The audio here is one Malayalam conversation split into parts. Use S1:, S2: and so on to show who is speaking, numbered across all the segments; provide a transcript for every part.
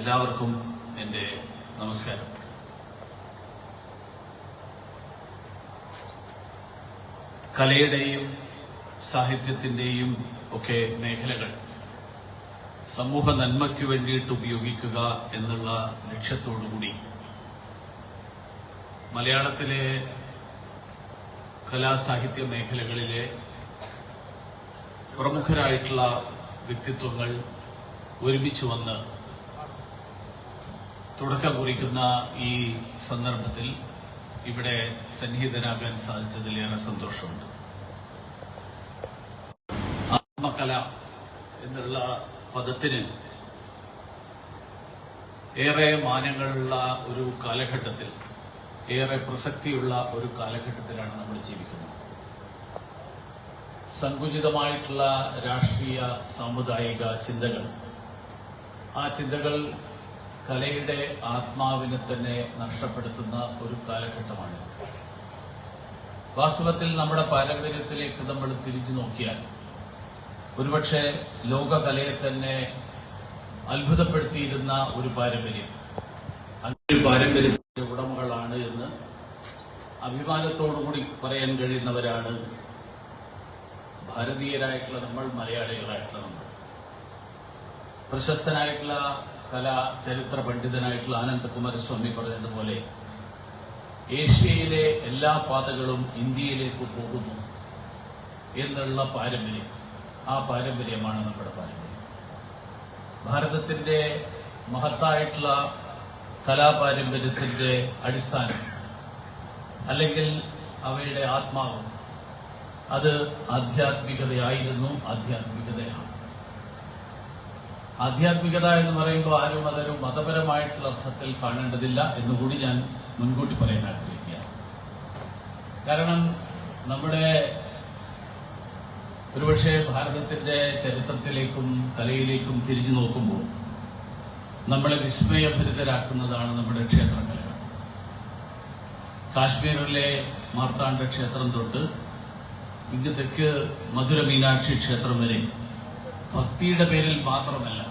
S1: എല്ലാവർക്കും എന്റെ നമസ്കാരം. കലയുടെയും സാഹിത്യത്തിന്റെയും ഒക്കെ മേഖലകൾ സമൂഹ നന്മയ്ക്ക് വേണ്ടിയിട്ട് ഉപയോഗിക്കുക എന്നുള്ള ലക്ഷ്യത്തോടുകൂടി മലയാളത്തിലെ കലാസാഹിത്യ മേഖലകളിലെ പ്രമുഖരായിട്ടുള്ള വ്യക്തിത്വങ്ങൾ ഒരുമിച്ച് വന്ന് തുടക്കം കുറിക്കുന്ന ഈ സന്ദർഭത്തിൽ ഇവിടെ സന്നിഹിതനാകാൻ സാധിച്ചതിലേറെ സന്തോഷമുണ്ട്. ആത്മകല എന്നുള്ള പദത്തിന് ഏറെ മാനങ്ങളുള്ള ഒരു കാലഘട്ടത്തിൽ ഏറെ പ്രസക്തിയുള്ള ഒരു കാലഘട്ടത്തിലാണ് നമ്മൾ ജീവിക്കുന്നത്. സങ്കുചിതമായിട്ടുള്ള രാഷ്ട്രീയ സാമുദായിക ചിന്തകൾ ആ ചിന്തകൾ കലയുടെ ആത്മാവിനെ തന്നെ നഷ്ടപ്പെടുത്തുന്ന ഒരു കാലഘട്ടമാണിത് വാസ്തവത്തിൽ നമ്മുടെ പാരമ്പര്യത്തിലേക്ക് നമ്മൾ തിരിഞ്ഞു നോക്കിയാൽ ഒരുപക്ഷെ ലോകകലയെ തന്നെ അത്ഭുതപ്പെടുത്തിയിരുന്ന ഒരു പാരമ്പര്യം. അങ്ങനെ പാരമ്പര്യത്തിന്റെ ഉടമകളാണ് എന്ന് അഭിമാനത്തോടുകൂടി പറയാൻ കഴിയുന്നവരാണ് ഭാരതീയരായിട്ടുള്ള നമ്മൾ മലയാളികളായിട്ടുള്ള നമ്മൾ. പ്രശസ്തനായിട്ടുള്ള കലാ ചരിത്ര പണ്ഡിതനായിട്ടുള്ള ആനന്ദകുമാരസ്വാമി പറഞ്ഞതുപോലെ ഏഷ്യയിലെ എല്ലാ പാതകളും ഇന്ത്യയിലേക്ക് പോകുന്നു എന്നുള്ള പാരമ്പര്യം. ആ പാരമ്പര്യമാണ് നമ്മുടെ പാരമ്പര്യം. ഭാരതത്തിന്റെ മഹത്തായിട്ടുള്ള കലാപാരമ്പര്യത്തിന്റെ അടിസ്ഥാനം അല്ലെങ്കിൽ അവയുടെ ആത്മാവ് അത് ആധ്യാത്മികതയായിരുന്നു ആധ്യാത്മികതയാണ്. ആധ്യാത്മികത എന്ന് പറയുമ്പോൾ ആരും അതൊരു മതപരമായിട്ടുള്ള അർത്ഥത്തിൽ കാണേണ്ടതില്ല എന്നുകൂടി ഞാൻ മുൻകൂട്ടി പറയാൻ ആഗ്രഹിക്കുകയാണ്. കാരണം നമ്മുടെ ഒരുപക്ഷെ ഭാരതത്തിന്റെ ചരിത്രത്തിലേക്കും കലയിലേക്കും തിരിഞ്ഞു നോക്കുമ്പോൾ നമ്മളെ വിസ്മയഭരിതരാക്കുന്നതാണ് നമ്മുടെ ക്ഷേത്രങ്ങൾ കാശ്മീരിലെ മാർത്താണ്ഡ ക്ഷേത്രം തൊട്ട് ഇങ്ങ് തെക്ക് മധുര മീനാക്ഷി ക്ഷേത്രം വരെ ഭക്തിയുടെ പേരിൽ മാത്രമല്ല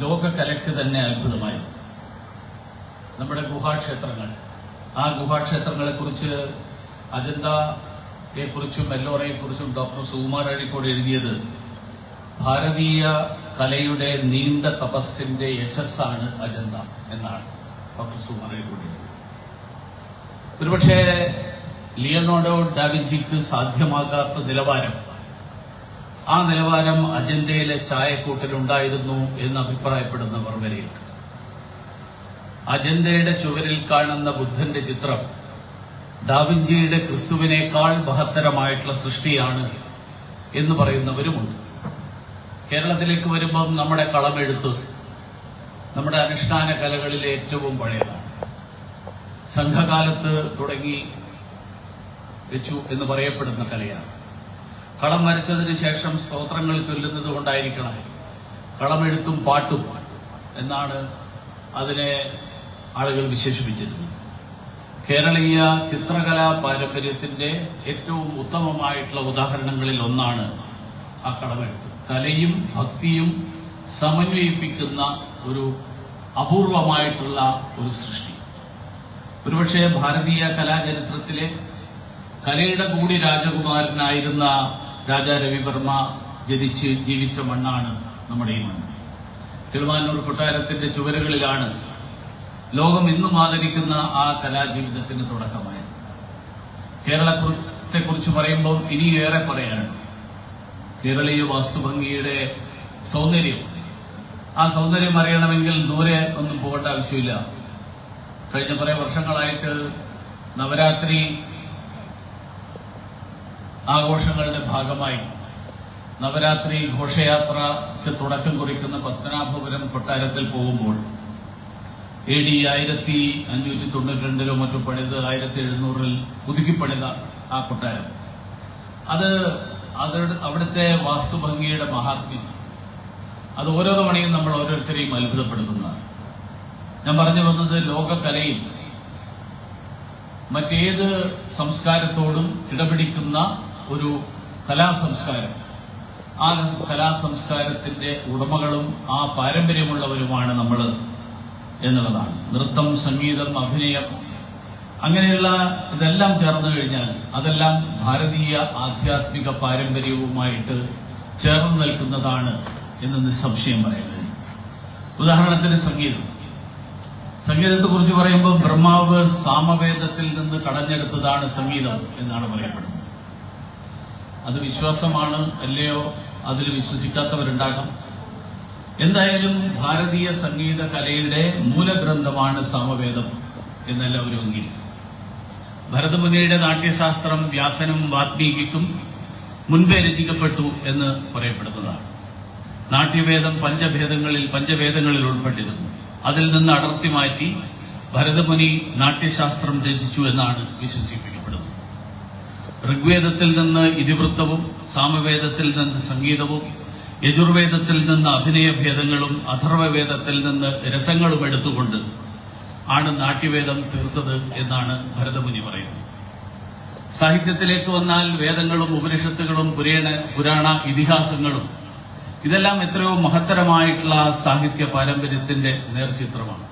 S1: ലോകകലയ്ക്ക് തന്നെ അത്ഭുതമായി. നമ്മുടെ ഗുഹാക്ഷേത്രങ്ങൾ. ആ ഗുഹാക്ഷേത്രങ്ങളെ കുറിച്ച് അജന്തയെ കുറിച്ചും എല്ലോറയെ കുറിച്ചും ഡോക്ടർ സുകുമാർ അഴിക്കോട് എഴുതിയത് ഭാരതീയ കലയുടെ നീണ്ട തപസ്സിന്റെ യശസ്സാണ് അജന്ത എന്നാണ് ഡോക്ടർ സുകുമാർ അഴിക്കോട് ഒരുപക്ഷെ ലിയനോഡോ ഡാവിഞ്ചിക്ക് സാധ്യമാകാത്ത നിലവാരം ആ നിലവാരം അജന്തയിലെ ചായക്കൂട്ടിലുണ്ടായിരുന്നു എന്ന് അഭിപ്രായപ്പെടുന്നവർ വരെയുണ്ട്. അജന്തയുടെ ചുവരിൽ കാണുന്ന ബുദ്ധന്റെ ചിത്രം ഡാവിഞ്ചിയുടെ ക്രിസ്തുവിനേക്കാൾ മഹത്തരമായിട്ടുള്ള സൃഷ്ടിയാണ് എന്ന് പറയുന്നവരുമുണ്ട്. കേരളത്തിലേക്ക് വരുമ്പം നമ്മുടെ കളമെഴുത്ത് നമ്മുടെ അനുഷ്ഠാന കലകളിൽ ഏറ്റവും പഴയതാണ്. സംഘകാലത്ത് തുടങ്ങി വെച്ചു എന്ന് പറയപ്പെടുന്ന കലയാണ്. കളം വരച്ചതിന് ശേഷം സ്തോത്രങ്ങൾ ചൊല്ലുന്നത് കൊണ്ടായിരിക്കണം. കളമെഴുത്തും പാട്ടും എന്നാണ് അതിനെ ആളുകൾ വിശേഷിപ്പിച്ചിരുന്നത് കേരളീയ ചിത്രകലാ പാരമ്പര്യത്തിന്റെ ഏറ്റവും ഉത്തമമായിട്ടുള്ള ഉദാഹരണങ്ങളിൽ ഒന്നാണ് ആ കളമെഴുത്ത്. കലയും ഭക്തിയും സമന്വയിപ്പിക്കുന്ന ഒരു അപൂർവമായിട്ടുള്ള ഒരു സൃഷ്ടി. ഒരുപക്ഷെ ഭാരതീയ കലാചരിത്രത്തിലെ കലയുടെ കൂടി രാജകുമാരനായിരുന്ന രാജാ രവിവർമ്മ ജനിച്ച് ജീവിച്ച മണ്ണാണ് നമ്മുടെ ഈ മണ്ണ്. കിളുമാനൂർ കൊട്ടാരത്തിന്റെ ചുവരുകളിലാണ് ലോകം ഇന്നും ആദരിക്കുന്ന ആ കലാജീവിതത്തിന് തുടക്കമായത്. കേരളത്തെ കുറിച്ച് പറയുമ്പോൾ ഇനിയേറെ പറയാനുണ്ട്. കേരളീയ വാസ്തുഭംഗിയുടെ സൗന്ദര്യം. ആ സൗന്ദര്യം അറിയണമെങ്കിൽ ദൂരെ ഒന്നും പോകേണ്ട ആവശ്യമില്ല. കഴിഞ്ഞ കുറേ വർഷങ്ങളായിട്ട് നവരാത്രി ആഘോഷങ്ങളുടെ ഭാഗമായി നവരാത്രി ഘോഷയാത്രയ്ക്ക് തുടക്കം കുറിക്കുന്ന പത്മനാഭപുരം കൊട്ടാരത്തിൽ പോകുമ്പോൾ എ ഡി ആയിരത്തി അഞ്ഞൂറ്റി തൊണ്ണൂറ്റി രണ്ടിലോ മറ്റോ പണിത് ആയിരത്തി എഴുന്നൂറിൽ പുതുക്കിപ്പണിത ആ കൊട്ടാരം. അത് അത് അവിടുത്തെ വാസ്തുഭംഗിയുടെ മഹാത്മ്യം. അത് ഓരോ തവണയും നമ്മൾ ഓരോരുത്തരെയും അത്ഭുതപ്പെടുത്തുന്നതാണ്. ഞാൻ പറഞ്ഞു വന്നത് ലോകകലയിൽ മറ്റേത് സംസ്കാരത്തോടും കിടപിടിക്കുന്ന ഒരു കലാസംസ്കാരം. ആ കലാസംസ്കാരത്തിന്റെ ഉടമകളും ആ പാരമ്പര്യമുള്ളവരുമാണ് നമ്മൾ എന്നുള്ളതാണ്. നൃത്തം സംഗീതം അഭിനയം അങ്ങനെയുള്ള ഇതെല്ലാം ചേർന്നു കഴിഞ്ഞാൽ അതെല്ലാം ഭാരതീയ ആധ്യാത്മിക പാരമ്പര്യവുമായിട്ട് ചേർന്ന് നിൽക്കുന്നതാണ് എന്ന് നിസ്സംശയം പറയുന്നത്. ഉദാഹരണത്തിന് സംഗീതം. സംഗീതത്തെക്കുറിച്ച് പറയുമ്പോൾ ബ്രഹ്മാവ് സാമവേദത്തിൽ നിന്ന് കടഞ്ഞെടുത്തതാണ് സംഗീതം എന്നാണ് പറയപ്പെടുന്നത്. അത് വിശ്വാസമാണ് അല്ലയോ? അതിൽ വിശ്വസിക്കാത്തവരുണ്ടാകാം. എന്തായാലും ഭാരതീയ സംഗീത കലയുടെ മൂലഗ്രന്ഥമാണ് സാമവേദം എന്നെല്ലാവരും അംഗീകരിക്കും. ഭരതമുനിയുടെ നാട്യശാസ്ത്രം വ്യാസനും വാത്മീകിക്കും മുൻപേ രചിക്കപ്പെട്ടു എന്ന് പറയപ്പെടുന്നതാണ്. നാട്യവേദം പഞ്ചഭേദങ്ങളിൽ പഞ്ചവേദങ്ങളിൽ ഉൾപ്പെട്ടിരുന്നു. അതിൽ നിന്ന് അടർത്തി മാറ്റി ഭരതമുനി നാട്യശാസ്ത്രം രചിച്ചു എന്നാണ് വിശ്വസിപ്പിക്കപ്പെടുന്നത് ഋഗ്വേദത്തിൽ നിന്ന് ഇതിവൃത്തവും സാമവേദത്തിൽ നിന്ന് സംഗീതവും യജുർവേദത്തിൽ നിന്ന് അഭിനയ ഭേദങ്ങളും അഥർവവേദത്തിൽ നിന്ന് രസങ്ങളും എടുത്തുകൊണ്ട് ആണ് നാട്യവേദം തീർത്തത് എന്നാണ് ഭരതമുനി പറയുന്നത്. സാഹിത്യത്തിലേക്ക് വന്നാൽ വേദങ്ങളും ഉപനിഷത്തുകളും പുരേണ പുരാണ ഇതിഹാസങ്ങളും ഇതെല്ലാം എത്രയോ മഹത്തരമായിട്ടുള്ള സാഹിത്യ പാരമ്പര്യത്തിന്റെ നേർചിത്രമാണ്.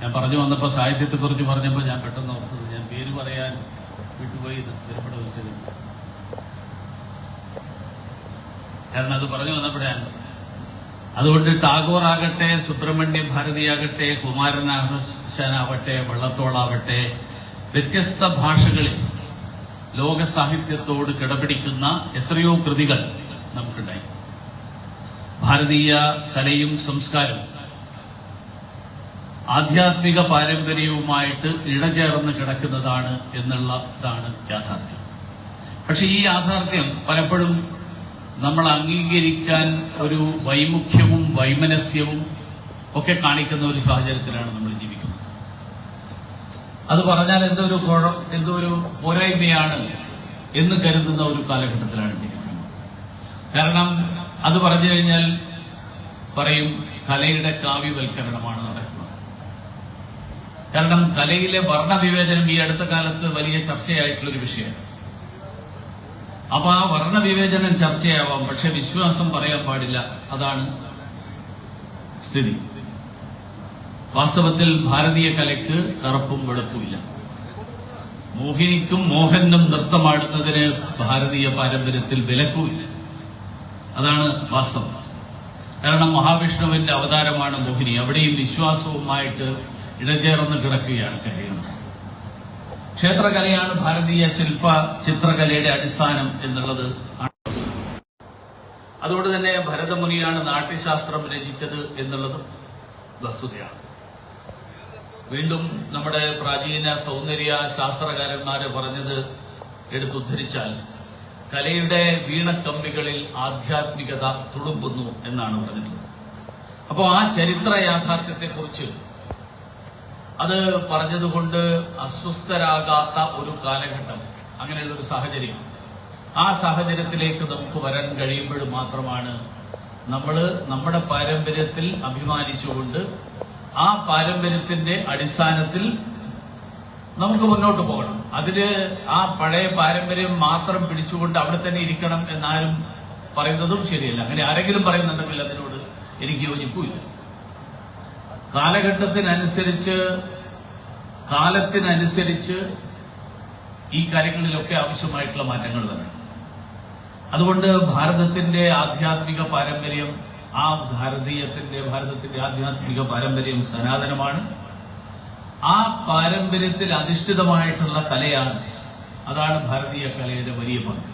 S1: ഞാൻ പറഞ്ഞു വന്നപ്പോൾ സാഹിത്യത്തെക്കുറിച്ച് പറഞ്ഞപ്പോൾ ഞാൻ പെട്ടെന്ന് ഓർത്തത് ഞാൻ പേര് പറയാൻ വിട്ടുപോയി തിരുപ്പട വിശ്വം കാരണം അത് പറഞ്ഞു വന്നപ്പോഴാണ് അതുകൊണ്ട് ടാഗോർ ആകട്ടെ സുബ്രഹ്മണ്യ ഭാരതിയാകട്ടെ കുമാരനാഹനാവട്ടെ വള്ളത്തോളാവട്ടെ വ്യത്യസ്ത ഭാഷകളിൽ ലോക സാഹിത്യത്തോട് കിടപിടിക്കുന്ന എത്രയോ കൃതികൾ നമുക്കുണ്ടായി. ഭാരതീയ കലയും സംസ്കാരവും ആധ്യാത്മിക പാരമ്പര്യവുമായിട്ട് ഇടചേർന്ന് കിടക്കുന്നതാണ് എന്നുള്ളതാണ് യാഥാർത്ഥ്യം. പക്ഷെ ഈ യാഥാർത്ഥ്യം പലപ്പോഴും നമ്മൾ അംഗീകരിക്കാൻ ഒരു വൈമുഖ്യവും വൈമനസ്യവും ഒക്കെ കാണിക്കുന്ന ഒരു സാഹചര്യത്തിലാണ് നമ്മൾ ജീവിക്കുന്നത്. അത് പറഞ്ഞാൽ എന്തോ ഒരു കുഴ- എന്തോ ഒരു പോരായ്മയാണ് എന്ന് കരുതുന്ന ഒരു കാലഘട്ടത്തിലാണ് ജീവിക്കുന്നത്. കാരണം അത് പറഞ്ഞു കഴിഞ്ഞാൽ പറയും കലയുടെ കാവ്യവൽക്കരണമാണ്. കാരണം കലയിലെ വർണവിവേചനം ഈ അടുത്ത കാലത്ത് വലിയ ചർച്ചയായിട്ടുള്ള ഒരു വിഷയമാണ്. അപ്പൊ ആ വർണവിവേചനം ചർച്ചയാവാം പക്ഷെ വിശ്വാസം പറയാൻ പാടില്ല. അതാണ് സ്ഥിതി. വാസ്തവത്തിൽ ഭാരതീയ കലയ്ക്ക് കറുപ്പും വെളുപ്പുമില്ല മോഹിനിക്കും മോഹനും നൃത്തമാടുന്നതിന് ഭാരതീയ പാരമ്പര്യത്തിൽ വിലക്കുമില്ല അതാണ് വാസ്തവം. കാരണം മഹാവിഷ്ണുവിന്റെ അവതാരമാണ് മോഹിനി. അവിടെയും വിശ്വാസവുമായിട്ട് ഇടചേർന്ന് കിടക്കുകയാണ് കഴിയുന്നത് ക്ഷേത്രകലയാണ് ഭാരതീയ ശില്പ ചിത്രകലയുടെ അടിസ്ഥാനം എന്നുള്ളത്. അതുകൊണ്ട് തന്നെ ഭരതമുനിയാണ് നാട്യശാസ്ത്രം രചിച്ചത് എന്നുള്ളത് വസ്തുതയാണ്. വീണ്ടും നമ്മുടെ പ്രാചീന സൗന്ദര്യ ശാസ്ത്രകാരന്മാര് പറഞ്ഞത് എടുത്തുദ്ധരിച്ചാൽ കലയുടെ വീണക്കമ്പികളിൽ ആധ്യാത്മികത തുളുമ്പുന്നു എന്നാണ് പറഞ്ഞിട്ടുള്ളത്. അപ്പോൾ ആ ചരിത്ര യാഥാർത്ഥ്യത്തെക്കുറിച്ച് അത് പറഞ്ഞതുകൊണ്ട് അസ്വസ്ഥരാകാത്ത ഒരു കാലഘട്ടം അങ്ങനെയുള്ള ഒരു സാഹചര്യം. ആ സാഹചര്യത്തിലേക്ക് നമുക്ക് വരാൻ കഴിയുമ്പോൾ മാത്രമാണ് നമ്മൾ നമ്മുടെ പാരമ്പര്യത്തിൽ അഭിമാനിച്ചുകൊണ്ട് ആ പാരമ്പര്യത്തിന്റെ അടിസ്ഥാനത്തിൽ നമുക്ക് മുന്നോട്ട് പോകണം. അതിൽ ആ പഴയ പാരമ്പര്യം മാത്രം പിടിച്ചുകൊണ്ട് അവിടെ തന്നെ ഇരിക്കണം എന്നാരും പറയുന്നതും ശരിയല്ല. അങ്ങനെ ആരെങ്കിലും പറയുന്നുണ്ടെങ്കിൽ അതിനോട് എനിക്ക് യോജിപ്പില്ല കാലഘട്ടത്തിനനുസരിച്ച് കാലത്തിനനുസരിച്ച് ഈ കാര്യങ്ങളിലൊക്കെ ആവശ്യമായിട്ടുള്ള മാറ്റങ്ങൾ വരണം. അതുകൊണ്ട് ഭാരതത്തിന്റെ ആധ്യാത്മിക പാരമ്പര്യം ആ ഭാരതീയത്തിന്റെ ഭാരതത്തിന്റെ ആധ്യാത്മിക പാരമ്പര്യം സനാതനമാണ്. ആ പാരമ്പര്യത്തിൽ അധിഷ്ഠിതമായിട്ടുള്ള കലയാണ് അതാണ് ഭാരതീയ കലയുടെ വലിയ പങ്ക്.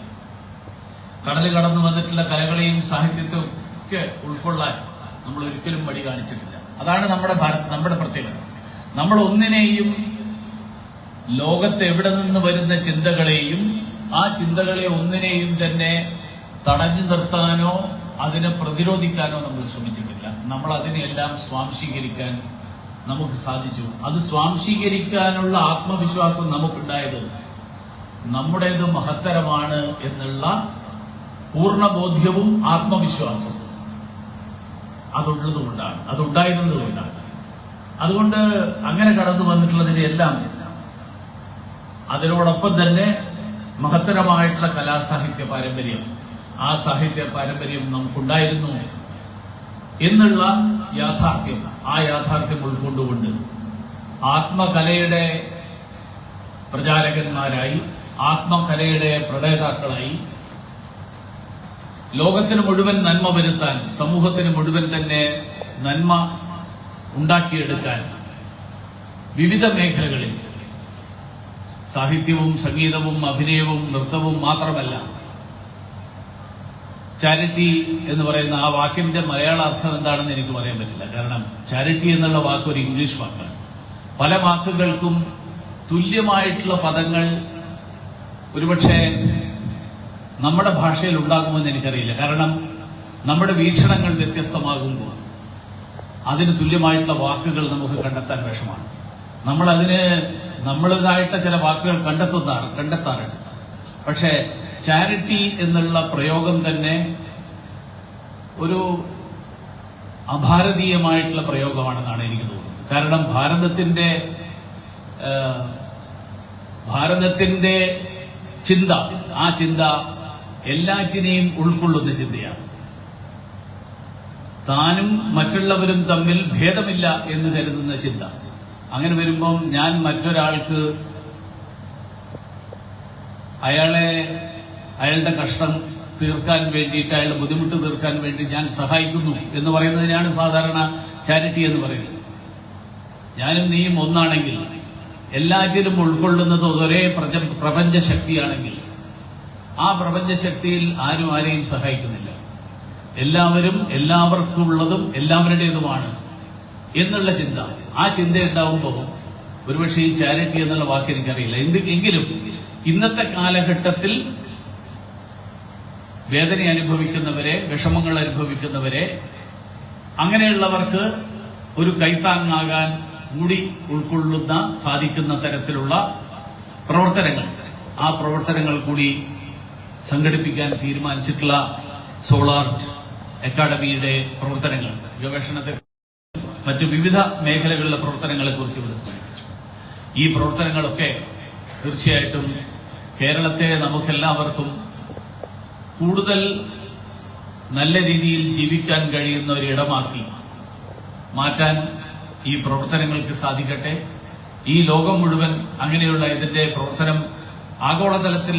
S1: കടൽ കടന്നു വന്നിട്ടുള്ള കലകളെയും സാഹിത്യത്തെയും ഒക്കെ ഉൾക്കൊള്ളാൻ നമ്മൾ ഒരിക്കലും മടി കാണിച്ചിട്ടില്ല. അതാണ് നമ്മുടെ ഭാരത് നമ്മുടെ പ്രത്യേകത. നമ്മൾ ഒന്നിനെയും ലോകത്ത് എവിടെ നിന്ന് വരുന്ന ചിന്തകളെയും ആ ചിന്തകളെ ഒന്നിനെയും തന്നെ തടഞ്ഞു നിർത്താനോ അതിനെ പ്രതിരോധിക്കാനോ നമ്മൾ ശ്രമിച്ചിട്ടില്ല. നമ്മൾ അതിനെല്ലാം സ്വാംശീകരിക്കാൻ നമുക്ക് സാധിച്ചു. അത് സ്വാംശീകരിക്കാനുള്ള ആത്മവിശ്വാസം നമുക്കുണ്ടായത് നമ്മുടേത് മഹത്തരമാണ് എന്നുള്ള പൂർണബോധ്യവും ആത്മവിശ്വാസവും. അതുള്ളത് കൊണ്ടാണ് അതുണ്ടായിരുന്നത് കൊണ്ടാണ് അതുകൊണ്ട് അങ്ങനെ കടന്നു വന്നിട്ടുള്ളതിനെ എല്ലാം അതിനോടൊപ്പം തന്നെ മഹത്തരമായിട്ടുള്ള കലാസാഹിത്യ പാരമ്പര്യം. ആ സാഹിത്യ പാരമ്പര്യം നമുക്കുണ്ടായിരുന്നു എന്നുള്ള യാഥാർത്ഥ്യം ആ യാഥാർത്ഥ്യം ഉൾക്കൊണ്ടുകൊണ്ട് ആത്മകലയുടെ പ്രചാരകന്മാരായി ആത്മകലയുടെ പ്രണേതാക്കളായി ലോകത്തിന് മുഴുവൻ നന്മ വരുത്താൻ സമൂഹത്തിന് മുഴുവൻ തന്നെ നന്മ ഉണ്ടാക്കിയെടുക്കാൻ വിവിധ മേഖലകളിൽ സാഹിത്യവും സംഗീതവും അഭിനയവും നൃത്തവും മാത്രമല്ല ചാരിറ്റി എന്ന് പറയുന്ന ആ വാക്കിന്റെ മലയാള അർത്ഥം എന്താണെന്ന് എനിക്ക് പറയാൻ പറ്റില്ല. കാരണം ചാരിറ്റി എന്നുള്ള വാക്ക് ഒരു ഇംഗ്ലീഷ് വാക്കാണ്. പല വാക്കുകൾക്കും തുല്യമായിട്ടുള്ള പദങ്ങൾ ഒരുപക്ഷെ നമ്മുടെ ഭാഷയിൽ ഉണ്ടാകുമെന്ന് എനിക്കറിയില്ല. കാരണം നമ്മുടെ വീക്ഷണങ്ങൾ വ്യത്യസ്തമാകുമ്പോൾ അതിന് തുല്യമായിട്ടുള്ള വാക്കുകൾ നമുക്ക് കണ്ടെത്താൻ വിഷമാണ് നമ്മൾ അതിന് നമ്മളതായിട്ട് ചില വാക്കുകൾ കണ്ടെത്തുന്ന കണ്ടെത്താറുണ്ട്. പക്ഷേ ചാരിറ്റി എന്നുള്ള പ്രയോഗം തന്നെ ഒരു അഭാരതീയമായിട്ടുള്ള പ്രയോഗമാണെന്നാണ് എനിക്ക് തോന്നുന്നത്. കാരണം ഭാരതത്തിന്റെ ഭാരതത്തിന്റെ ചിന്ത ആ ചിന്ത എല്ലാറ്റിനെയും ഉൾക്കൊള്ളുന്ന ചിന്തയാണ്. താനും മറ്റുള്ളവരും തമ്മിൽ ഭേദമില്ല എന്ന് കരുതുന്ന ചിന്ത. അങ്ങനെ വരുമ്പം ഞാൻ മറ്റൊരാൾക്ക് അയാളെ അയാളുടെ കഷ്ടം തീർക്കാൻ വേണ്ടിയിട്ട് അയാളുടെ ബുദ്ധിമുട്ട് തീർക്കാൻ വേണ്ടി ഞാൻ സഹായിക്കുന്നു എന്ന് പറയുന്നതിനാണ് സാധാരണ ചാരിറ്റി എന്ന് പറയുന്നത്. ഞാനും നീയും ഒന്നാണെങ്കിൽ എല്ലാറ്റിലും ഉൾക്കൊള്ളുന്നത് ഒരേ പ്രപഞ്ച ശക്തിയാണെങ്കിൽ ആ പ്രപഞ്ചശക്തിയിൽ ആരും ആരെയും സഹായിക്കുന്നില്ല. എല്ലാവരും എല്ലാവർക്കുള്ളതും എല്ലാവരുടേതുമാണ് എന്നുള്ള ചിന്ത. ആ ചിന്ത ഉണ്ടാവുമ്പോൾ ഒരുപക്ഷെ ഈ ചാരിറ്റി എന്നുള്ള വാക്ക് എനിക്കറിയില്ല. എന്ത് എങ്കിലും ഇന്നത്തെ കാലഘട്ടത്തിൽ വേദന അനുഭവിക്കുന്നവരെ വിഷമങ്ങൾ അനുഭവിക്കുന്നവരെ അങ്ങനെയുള്ളവർക്ക് ഒരു കൈത്താങ്ങാകാൻ കൂടി ഉൾക്കൊള്ളുന്ന സാധിക്കുന്ന തരത്തിലുള്ള പ്രവർത്തനങ്ങൾ. ആ പ്രവർത്തനങ്ങൾ കൂടി സംഘടിപ്പിക്കാൻ തീരുമാനിച്ചിട്ടുള്ള സോളാർട്ട് അക്കാദമിയുടെ പ്രവർത്തനങ്ങൾ ഗവേഷണത്തെ മറ്റു വിവിധ മേഖലകളിലെ പ്രവർത്തനങ്ങളെ കുറിച്ച് ഇവിടെ ഈ പ്രവർത്തനങ്ങളൊക്കെ തീർച്ചയായിട്ടും കേരളത്തെ നമുക്കെല്ലാവർക്കും കൂടുതൽ നല്ല രീതിയിൽ ജീവിക്കാൻ കഴിയുന്ന ഒരു ഇടമാക്കി മാറ്റാൻ ഈ പ്രവർത്തനങ്ങൾക്ക് സാധിക്കട്ടെ. ഈ ലോകം മുഴുവൻ അങ്ങനെയുള്ള ഇതിന്റെ പ്രവർത്തനം ആഗോളതലത്തിൽ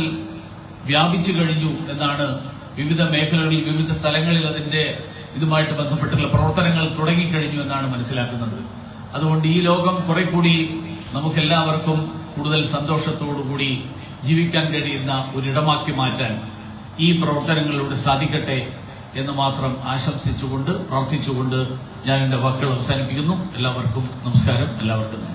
S1: വ്യാപിച്ചു കഴിഞ്ഞു എന്നാണ് വിവിധ മേഖലകളിൽ വിവിധ സ്ഥലങ്ങളിൽ അതിന്റെ ഇതുമായിട്ട് ബന്ധപ്പെട്ടുള്ള പ്രവർത്തനങ്ങൾ തുടങ്ങിക്കഴിഞ്ഞു എന്നാണ് മനസ്സിലാക്കുന്നത്. അതുകൊണ്ട് ഈ ലോകം കുറെ കൂടി നമുക്കെല്ലാവർക്കും കൂടുതൽ സന്തോഷത്തോടുകൂടി ജീവിക്കാൻ കഴിയുന്ന ഒരിടമാക്കി മാറ്റാൻ ഈ പ്രവർത്തനങ്ങളിലൂടെ സാധിക്കട്ടെ എന്ന് മാത്രം ആശംസിച്ചുകൊണ്ട് പ്രാർത്ഥിച്ചുകൊണ്ട് ഞാൻ എന്റെ വാക്കുകൾ അവസാനിപ്പിക്കുന്നു. എല്ലാവർക്കും നമസ്കാരം. എല്ലാവർക്കും